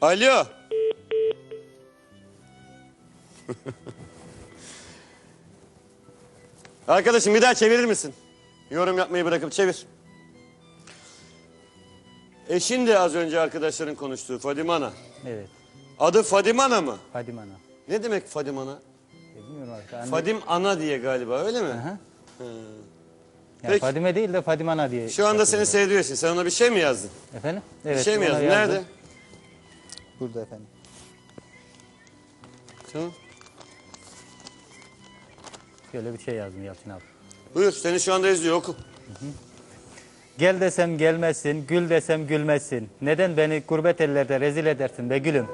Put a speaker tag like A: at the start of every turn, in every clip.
A: Alo. Arkadaşım bir daha çevirir misin? Yorum yapmayı bırakıp çevir. Eşin de az önce arkadaşların konuştuğu Fadime Ana.
B: Evet.
A: Adı Fadime Ana mı?
B: Fadime Ana.
A: Ne demek Fadime Ana?
B: Bilmiyorum artık. Anne-
A: Fadim Ana diye galiba öyle mi?
B: Aha. Ya
A: Peki.
B: Fadime değil de Fadime Ana diye.
A: Şu anda seni seyrediyorsun. Sen ona bir şey mi yazdın?
B: Efendim? Evet.
A: bir şey mi
B: ona
A: yazdın?
B: yazdım.
A: Nerede?
B: Burada efendim.
A: Tamam.
B: Şöyle bir şey yazdım Yalçın abi.
A: Buyur seni şu anda izliyor oku.
B: Gel desem gelmezsin, gül desem gülmezsin. Neden beni gurbet ellerde rezil edersin be gülüm?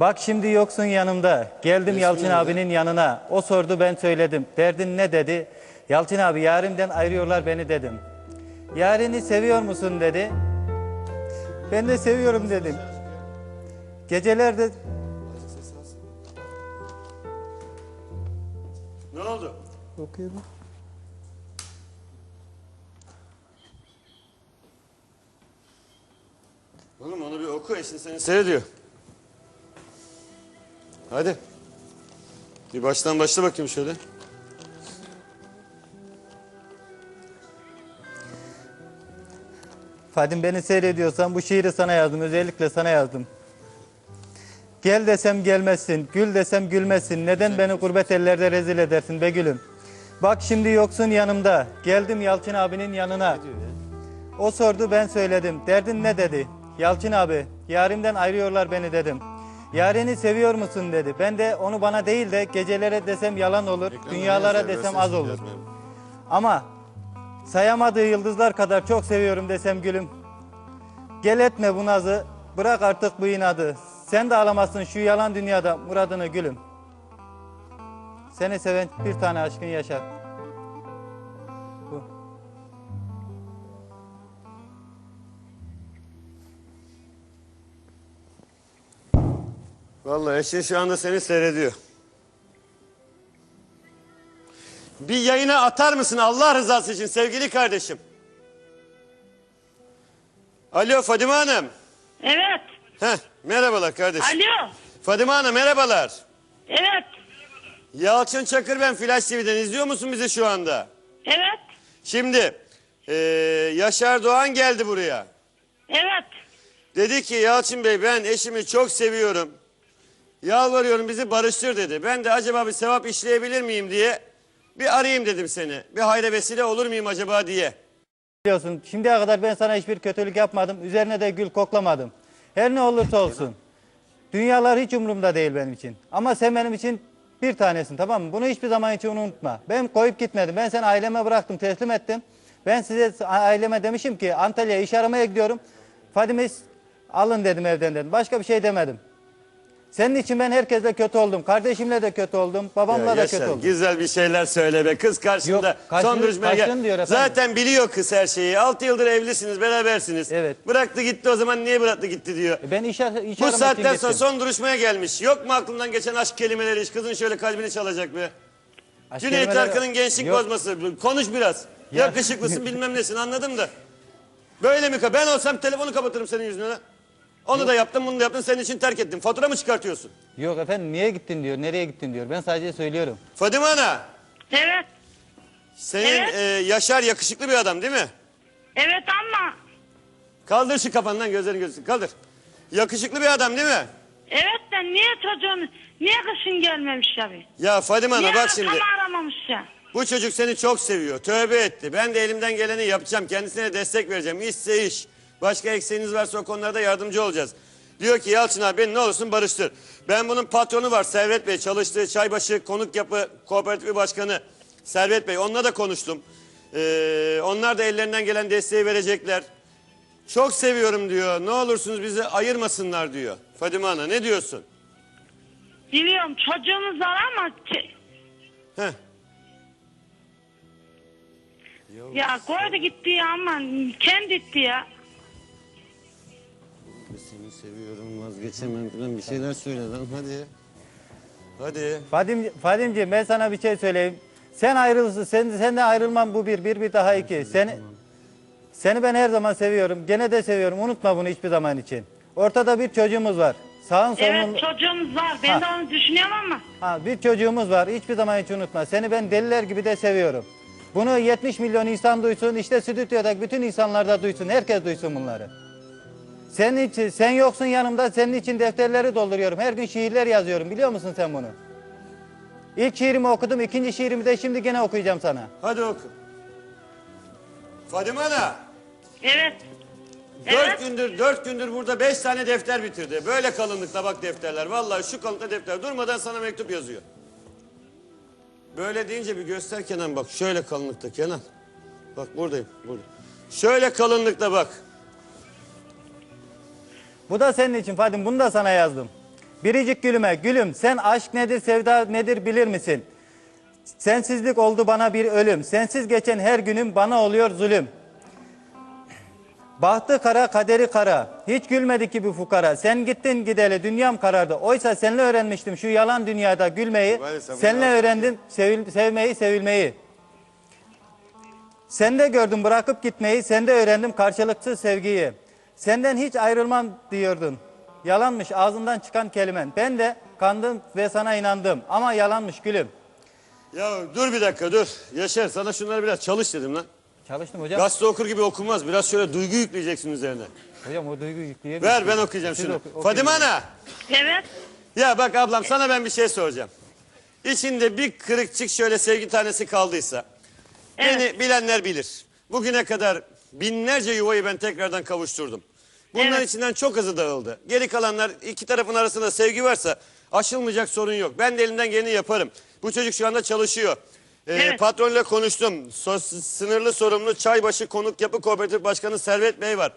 B: Bak şimdi yoksun yanımda. Geldim Yalçın
A: nerede?
B: abinin yanına. O sordu ben söyledim. Derdin ne dedi? Yalçın abi yarimden ayırıyorlar beni dedim. Yarini seviyor musun dedi. Ben de seviyorum dedim. Gecelerde
A: Ne oldu?
B: okuyorum.
A: Oğlum onu bir oku eşin seni seyrediyor. Hadi. Bir baştan başla bakayım şöyle.
B: Fadim beni seyrediyorsan bu şiiri sana yazdım. Özellikle sana yazdım. Gel desem gelmezsin, gül desem gülmezsin. Neden beni gurbet ellerde rezil edersin be gülüm? Bak şimdi yoksun yanımda. Geldim Yalçın abinin yanına. O sordu ben söyledim. Derdin ne dedi? Yalçın abi, yarimden ayırıyorlar beni dedim. Yarini seviyor musun dedi. Ben de onu bana değil de gecelere desem yalan olur, dünyalara desem az olur. Ama sayamadığı yıldızlar kadar çok seviyorum desem gülüm. Gel etme bu nazı, bırak artık bu inadı. Sen de alamazsın şu yalan dünyada muradını gülüm. Seni seven bir tane aşkın yaşar. Bu.
A: Vallahi eşin şu anda seni seyrediyor. Bir yayına atar mısın Allah rızası için sevgili kardeşim? Alo Fadime Hanım.
C: Evet.
A: Heh, merhabalar kardeşim.
C: Alo.
A: Fadime Hanım merhabalar.
C: Evet.
A: Yalçın Çakır ben Flash TV'den izliyor musun bizi şu anda?
C: Evet.
A: Şimdi eee, Yaşar Doğan geldi buraya.
C: Evet.
A: Dedi ki Yalçın Bey ben eşimi çok seviyorum. Yalvarıyorum bizi barıştır dedi. Ben de acaba bir sevap işleyebilir miyim diye bir arayayım dedim seni. Bir hayra vesile olur muyum acaba diye.
B: Biliyorsun şimdiye kadar ben sana hiçbir kötülük yapmadım. Üzerine de gül koklamadım. Her ne olursa olsun. Dünyalar hiç umurumda değil benim için. Ama sen benim için bir tanesin tamam mı? Bunu hiçbir zaman için unutma. Ben koyup gitmedim. Ben seni aileme bıraktım, teslim ettim. Ben size aileme demişim ki Antalya'ya iş aramaya gidiyorum. Fadime alın dedim evden dedim. Başka bir şey demedim. Senin için ben herkesle kötü oldum. Kardeşimle de kötü oldum. Babamla
A: Ya
B: da
A: Yaşar,
B: kötü oldum.
A: güzel bir şeyler söyle be. Kız karşında
B: Yok, karşını-
A: son duruşmaya gel.
B: diyor efendim.
A: Zaten biliyor kız her şeyi. 6 yıldır evlisiniz, berabersiniz.
B: Evet.
A: Bıraktı gitti o zaman niye bıraktı gitti diyor.
B: E Ben iş, iş
A: Bu saatten sonra son duruşmaya gelmiş. Yok mu aklından geçen aşk kelimeleri hiç? Kızın şöyle kalbini çalacak be.
B: Aşk
A: Cüneyt
B: kelimeleri-
A: Arkın'ın gençlik
B: Yok.
A: bozması. Konuş biraz.
B: Ya-
A: Yakışıklısın bilmem nesin anladım da. Böyle mi? Ben olsam telefonu kapatırım senin yüzüne. Onu da yaptım bunu da yaptım senin için terk ettim. Fatura mı çıkartıyorsun?
B: Yok efendim niye gittin diyor, nereye gittin diyor. Ben sadece söylüyorum.
A: Fadime Ana.
C: Evet.
A: Senin
C: Evet.
A: e, Yaşar yakışıklı bir adam değil mi?
C: Evet ama.
A: Kaldır şu kafandan gözlerini gözünü kaldır. Yakışıklı bir adam değil mi?
C: Evet de niye çocuğun niye kışın gelmemiş abi?
A: Ya Fadime Ana
C: Niye
A: bak şimdi.
C: arkamı aramamış ya?
A: Bu çocuk seni çok seviyor. Tövbe etti. Ben de elimden geleni yapacağım. Kendisine destek vereceğim. İşse iş. Başka eksiğiniz varsa o konularda yardımcı olacağız. Diyor ki Yalçın abi beni ne olursun barıştır. Ben bunun patronu var Servet Bey. Çalıştığı Çaybaşı Konuk Yapı Kooperatifi Başkanı Servet Bey. Onunla da konuştum. Ee, onlar da ellerinden gelen desteği verecekler. Çok seviyorum diyor. Ne olursunuz bizi ayırmasınlar diyor. Fadime Ana ne diyorsun?
C: Biliyorum çocuğumuz var ama
A: Heh.
C: ya koydu gitti ya ama kendi gitti ya.
A: Seni seviyorum vazgeçemem falan bir şeyler söyle lan hadi. Hadi.
B: Fadim, Fadimciğim ben sana bir şey söyleyeyim. Sen ayrılırsın, sen, sen de ayrılmam bu bir, bir bir daha iki. Seni, seni ben her zaman seviyorum, gene de seviyorum. Unutma bunu hiçbir zaman için. Ortada bir çocuğumuz var. Sağın solun
C: Evet çocuğumuz var. Ben de
B: Ha.
C: onu düşünüyorum ama.
B: ha, bir çocuğumuz var. Hiçbir zaman hiç unutma. Seni ben deliler gibi de seviyorum. Bunu 70 milyon insan duysun. işte stüdyodaki bütün insanlar da duysun. Herkes duysun bunları. Senin için, sen yoksun yanımda. Senin için defterleri dolduruyorum. Her gün şiirler yazıyorum. Biliyor musun sen bunu? İlk şiirimi okudum. ikinci şiirimi de şimdi gene okuyacağım sana.
A: Hadi oku. Fadime Ana.
C: Evet.
A: Dört
C: Evet.
A: gündür, dört gündür burada beş tane defter bitirdi. Böyle kalınlıkta bak defterler. Vallahi şu kalınlıkta defter. Durmadan sana mektup yazıyor. Böyle deyince bir göster Kenan bak. Şöyle kalınlıkta Kenan. Bak buradayım, burada. Şöyle kalınlıkta bak.
B: Bu da senin için Fadim. Bunu da sana yazdım. Biricik gülüme. Gülüm sen aşk nedir, sevda nedir bilir misin? Sensizlik oldu bana bir ölüm. Sensiz geçen her günüm bana oluyor zulüm. Bahtı kara, kaderi kara. Hiç gülmedi ki bu fukara. Sen gittin gideli dünyam karardı. Oysa seninle öğrenmiştim şu yalan dünyada gülmeyi. Seninle öğrendim sevil- sevmeyi, sevilmeyi. Sende gördüm bırakıp gitmeyi, sende öğrendim karşılıksız sevgiyi. Senden hiç ayrılmam diyordun. Yalanmış ağzından çıkan kelimen. Ben de kandım ve sana inandım. Ama yalanmış gülüm.
A: Ya dur bir dakika dur. Yaşar sana şunları biraz çalış dedim lan.
B: Çalıştım hocam.
A: Gazete okur gibi okunmaz. Biraz şöyle duygu yükleyeceksin üzerine.
B: Hocam o duygu yükleyemiyorum.
A: Ver ben okuyacağım
B: Siz
A: şunu.
B: oku- okuyun.
A: Fadime Ana.
C: Evet.
A: Ya bak ablam sana ben bir şey soracağım. İçinde bir kırıkçık şöyle sevgi tanesi kaldıysa.
C: Evet.
A: Beni bilenler bilir. Bugüne kadar binlerce yuvayı ben tekrardan kavuşturdum. Bunların
C: Evet.
A: içinden çok azı dağıldı. Geri kalanlar iki tarafın arasında sevgi varsa aşılmayacak sorun yok. Ben de elimden geleni yaparım. Bu çocuk şu anda çalışıyor. Ee,
C: Evet.
A: Patronla konuştum. So- sınırlı sorumlu Çaybaşı Konuk Yapı Kooperatif Başkanı Servet Bey var.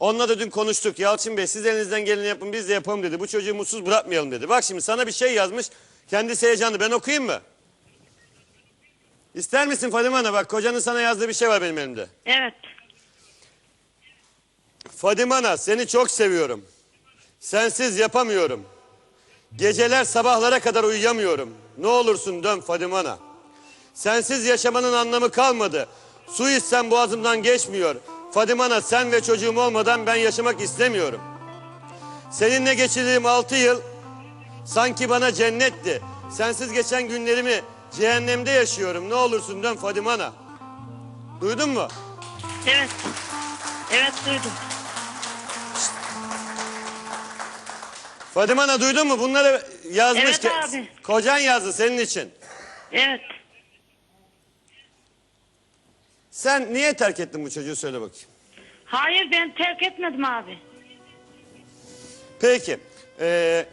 A: Onunla da dün konuştuk. Yalçın Bey siz elinizden geleni yapın biz de yapalım dedi. Bu çocuğu mutsuz bırakmayalım dedi. Bak şimdi sana bir şey yazmış. Kendisi heyecanlı. Ben okuyayım mı? İster misin Fadime Ana? Bak kocanın sana yazdığı bir şey var benim elimde.
C: Evet.
A: Fadime Ana seni çok seviyorum. Sensiz yapamıyorum. Geceler sabahlara kadar uyuyamıyorum. Ne olursun dön Fadime Ana. Sensiz yaşamanın anlamı kalmadı. Su içsem boğazımdan geçmiyor. Fadime Ana sen ve çocuğum olmadan ben yaşamak istemiyorum. Seninle geçirdiğim altı yıl sanki bana cennetti. Sensiz geçen günlerimi cehennemde yaşıyorum. Ne olursun dön Fadime Ana. Duydun mu?
C: Evet. Evet duydum.
A: Fadime Ana duydun mu? Bunları yazmış.
C: Evet
A: ki-
C: abi.
A: Kocan yazdı senin için.
C: Evet.
A: Sen niye terk ettin bu çocuğu söyle bakayım.
C: Hayır ben terk etmedim abi.
A: Peki. ee,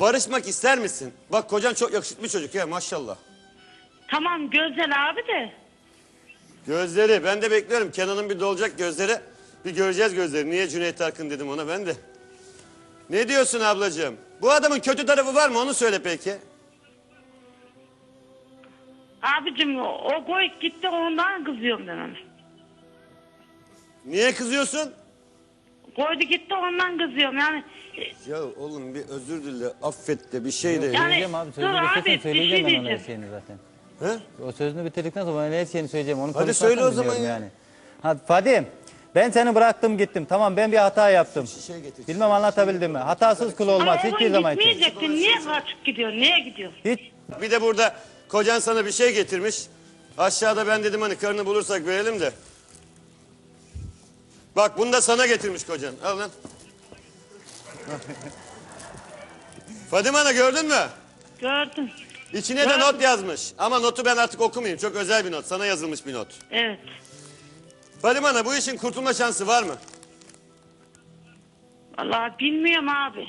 A: barışmak ister misin? Bak kocan çok yakışıklı bir çocuk ya maşallah.
C: Tamam güzel abi de.
A: Gözleri ben de bekliyorum. Kenan'ın bir dolacak gözleri. Bir göreceğiz gözleri. Niye Cüneyt Arkın dedim ona ben de. Ne diyorsun ablacığım? Bu adamın kötü tarafı var mı onu söyle peki.
C: Abicim o, o koy gitti ondan kızıyorum ben ona.
A: Niye kızıyorsun?
C: Koydu gitti ondan kızıyorum yani. e,
A: Ya oğlum bir özür dile, affet de bir şey de.
C: Yani-
B: Söyleyeceğim abi.
C: dur abi, bir
B: söyleyeceğim
C: şey
B: ben ona her
C: diyeceğim.
B: şeyini zaten.
A: He?
B: O sözünü bitirdikten sonra ben her şeyini söyleyeceğim. Onu
A: Hadi söyle o zaman ya.
B: Yani. Hadi Fadim. Ben seni bıraktım gittim. Tamam ben bir hata yaptım.
A: Getir.
B: Bilmem anlatabildim mi? Hatasız kul olmaz
C: o
B: hiçbir zaman için.
C: gitmeyecektin. Niye kaçıp gidiyor? Niye gidiyor?
B: Hiç
A: Bir de burada kocan sana bir şey getirmiş. Aşağıda ben dedim hani karını bulursak verelim de. Bak bunu da sana getirmiş kocan. Al lan. Fadime Ana gördün mü?
C: Gördüm.
A: İçine de not yazmış. Ama notu ben artık okumayayım. Çok özel bir not. Sana yazılmış bir not.
C: Evet.
A: Fadime Ana bu işin kurtulma şansı var mı?
C: Vallahi bilmiyorum abi.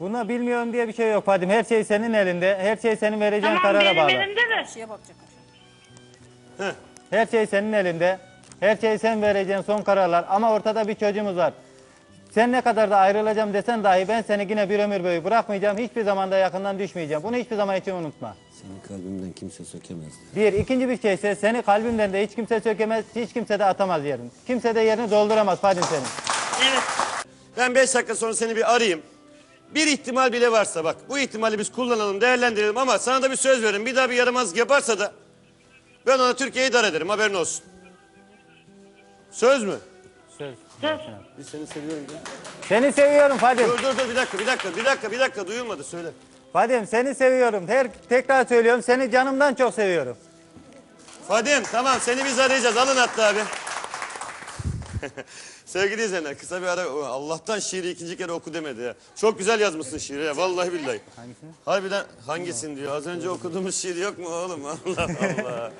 B: Buna bilmiyorum diye bir şey yok Fadim. Her şey senin elinde. Her şey senin vereceğin
C: Tamam
B: karara
C: benim
B: bağlı.
C: elimde de.
A: Heh.
B: Her şey senin elinde. Her şey sen vereceğin son kararlar. Ama ortada bir çocuğumuz var. Sen ne kadar da ayrılacağım desen dahi ben seni yine bir ömür boyu bırakmayacağım. Hiçbir zaman da yakından düşmeyeceğim. Bunu hiçbir zaman için unutma.
A: Seni kalbimden kimse sökemez.
B: Bir. ikinci bir şeyse seni kalbimden de hiç kimse sökemez. Hiç kimse de atamaz yerini. Kimse de yerini dolduramaz Fadim senin.
C: Evet.
A: Ben beş dakika sonra seni bir arayayım. Bir ihtimal bile varsa bak bu ihtimali biz kullanalım değerlendirelim ama sana da bir söz verin. Bir daha bir yaramazlık yaparsa da ben ona Türkiye'yi dar ederim haberin olsun. Söz mü?
B: Söz.
C: Söz.
A: Biz seni seviyorum.
B: Seni seviyorum Fadim.
A: Dur dur dur bir dakika bir dakika bir dakika bir dakika duyulmadı söyle.
B: Fadim seni seviyorum. Her tekrar söylüyorum seni canımdan çok seviyorum.
A: Fadim tamam seni biz arayacağız alın hatta abi. Sevgili izleyenler kısa bir ara Allah'tan şiiri ikinci kere oku demedi ya. Çok güzel yazmışsın şiiri ya vallahi billahi.
B: Hangisini?
A: Harbiden hangisin diyor. Az önce okuduğumuz şiir yok mu oğlum Allah Allah.